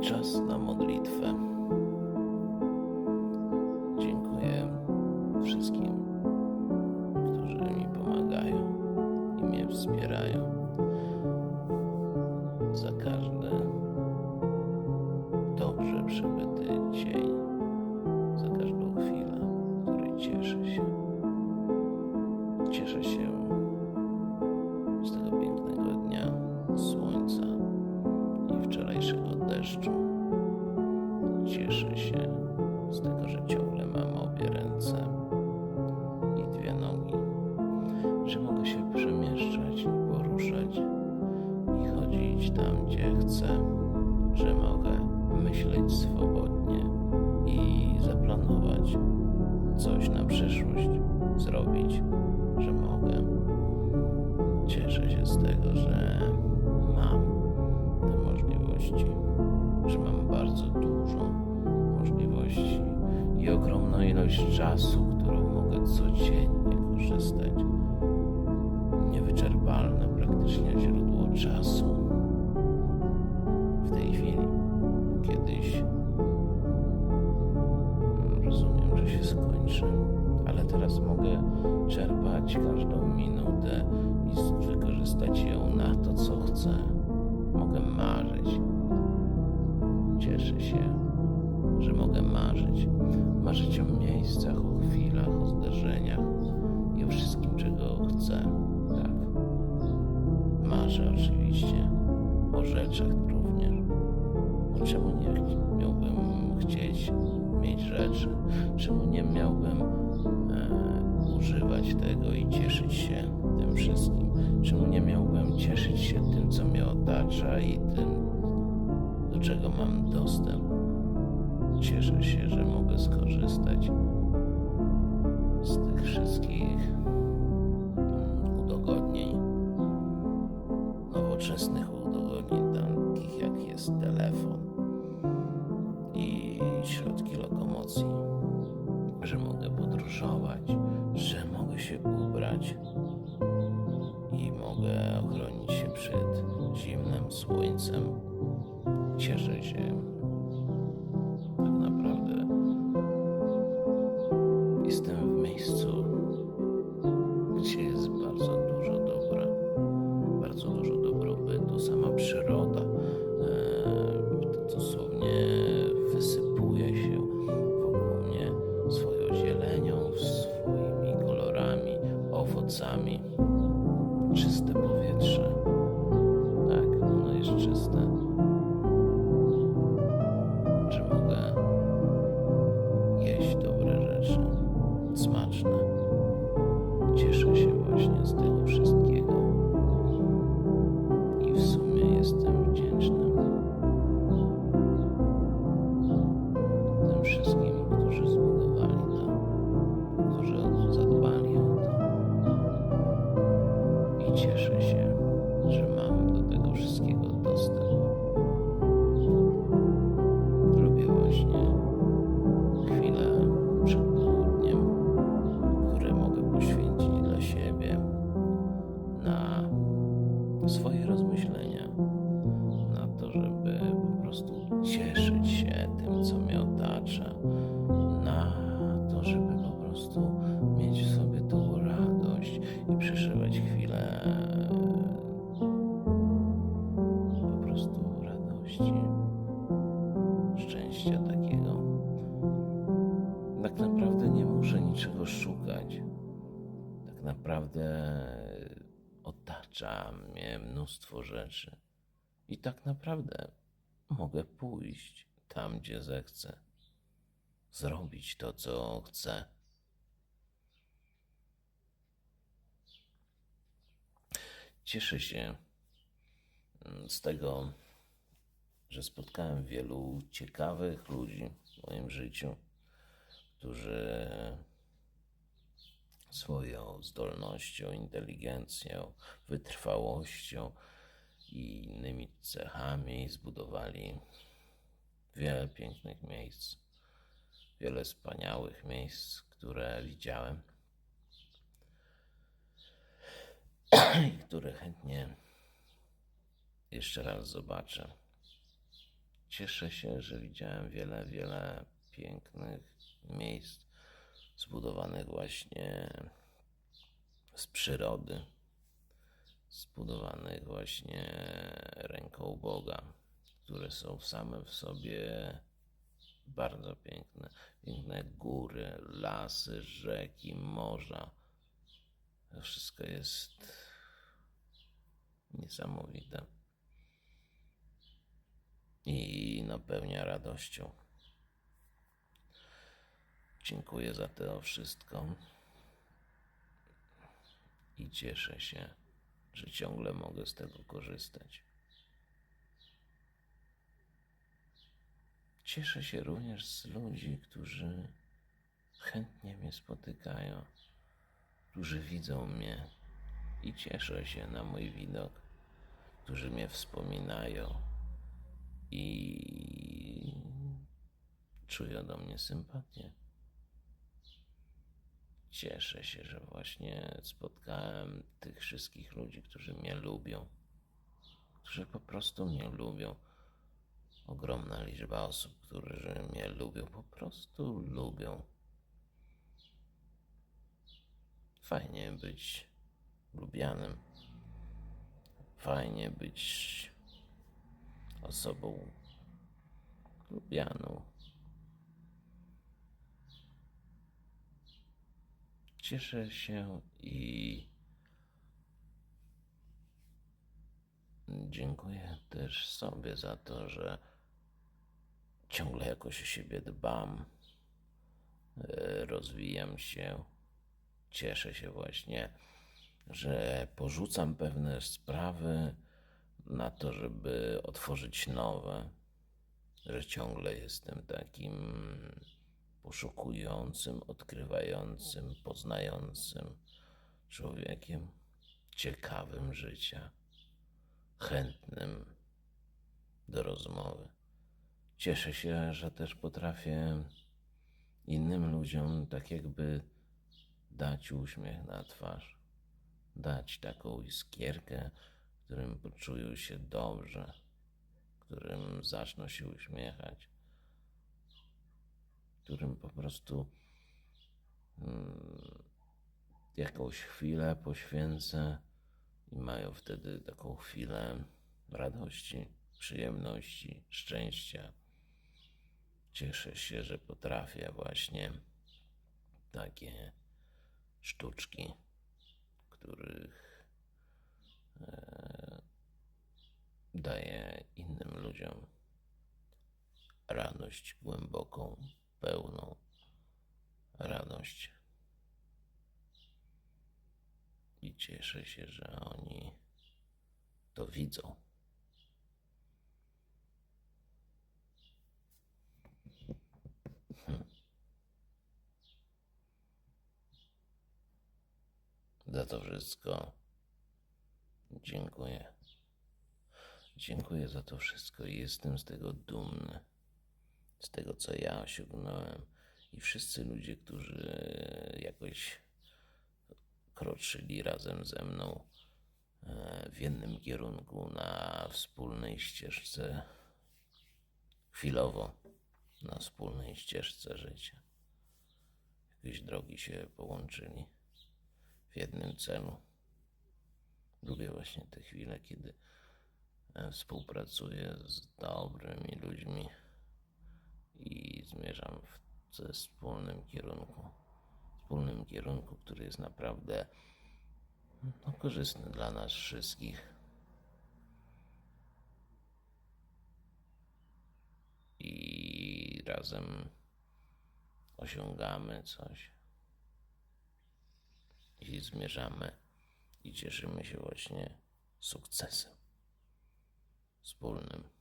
Czas na modlitwę. Możliwości, że mam bardzo dużo możliwości i ogromną ilość czasu, którą mogę codziennie korzystać. Czemu nie miałbym e, używać tego i cieszyć się tym wszystkim? Czemu nie miałbym cieszyć się tym, co mnie otacza i tym, do czego mam dostęp? Cieszę się, że mogę skorzystać z tych wszystkich mm, udogodnień, nowoczesnych się ubrać i mogę ochronić się przed zimnym słońcem. Cieszę się. Jest czyste. Że mogę jeść dobre rzeczy, smaczne. Cieszę się właśnie z tego wszystkiego. I w sumie jestem wdzięczny tym wszystkim, otacza mnie mnóstwo rzeczy. I tak naprawdę mogę pójść tam, gdzie zechcę. Zrobić to, co chcę. Cieszę się mm, z tego, że spotkałem wielu ciekawych ludzi w moim życiu, którzy swoją zdolnością, inteligencją, wytrwałością i innymi cechami zbudowali wiele pięknych miejsc, wiele wspaniałych miejsc, które widziałem i które chętnie jeszcze raz zobaczę. Cieszę się, że widziałem wiele, wiele pięknych miejsc zbudowanych właśnie z przyrody, zbudowanych właśnie ręką Boga, które są same w sobie bardzo piękne. Piękne góry, lasy, rzeki, morza. To wszystko jest niesamowite i napełnia radością. Dziękuję za to wszystko i cieszę się, że ciągle mogę z tego korzystać. Cieszę się również z ludzi, którzy chętnie mnie spotykają, którzy widzą mnie i cieszę się na mój widok, którzy mnie wspominają i czują do mnie sympatię. Cieszę się, że właśnie spotkałem tych wszystkich ludzi, którzy mnie lubią, którzy po prostu mnie lubią. Ogromna liczba osób, którzy mnie lubią, po prostu lubią. Fajnie być lubianym. Fajnie być osobą lubianą. Cieszę się i dziękuję też sobie za to, że ciągle jakoś o siebie dbam, e, rozwijam się. Cieszę się właśnie, że porzucam pewne sprawy na to, żeby otworzyć nowe, że ciągle jestem takim poszukującym, odkrywającym, poznającym człowiekiem, ciekawym życia, chętnym do rozmowy. Cieszę się, że też potrafię innym ludziom tak jakby dać uśmiech na twarz, dać taką iskierkę, którym poczują się dobrze, którym zaczną się uśmiechać, którym po prostu mm, jakąś chwilę poświęcę i mają wtedy taką chwilę radości, przyjemności, szczęścia. Cieszę się, że potrafię właśnie takie sztuczki, których e, daje innym ludziom radość głęboką, pełną radość. I cieszę się, że oni to widzą. Za to wszystko dziękuję. Dziękuję za to wszystko i jestem z tego dumny. Z tego, co ja osiągnąłem. I wszyscy ludzie, którzy jakoś kroczyli razem ze mną e, w jednym kierunku na wspólnej ścieżce, chwilowo na wspólnej ścieżce życia. Jakieś drogi się połączyli w jednym celu. Lubię właśnie te chwile, kiedy e, współpracuję z dobrymi ludźmi i zmierzam w ze wspólnym kierunku. Wspólnym kierunku, który jest naprawdę no, korzystny dla nas wszystkich. I razem osiągamy coś i zmierzamy i cieszymy się właśnie sukcesem wspólnym.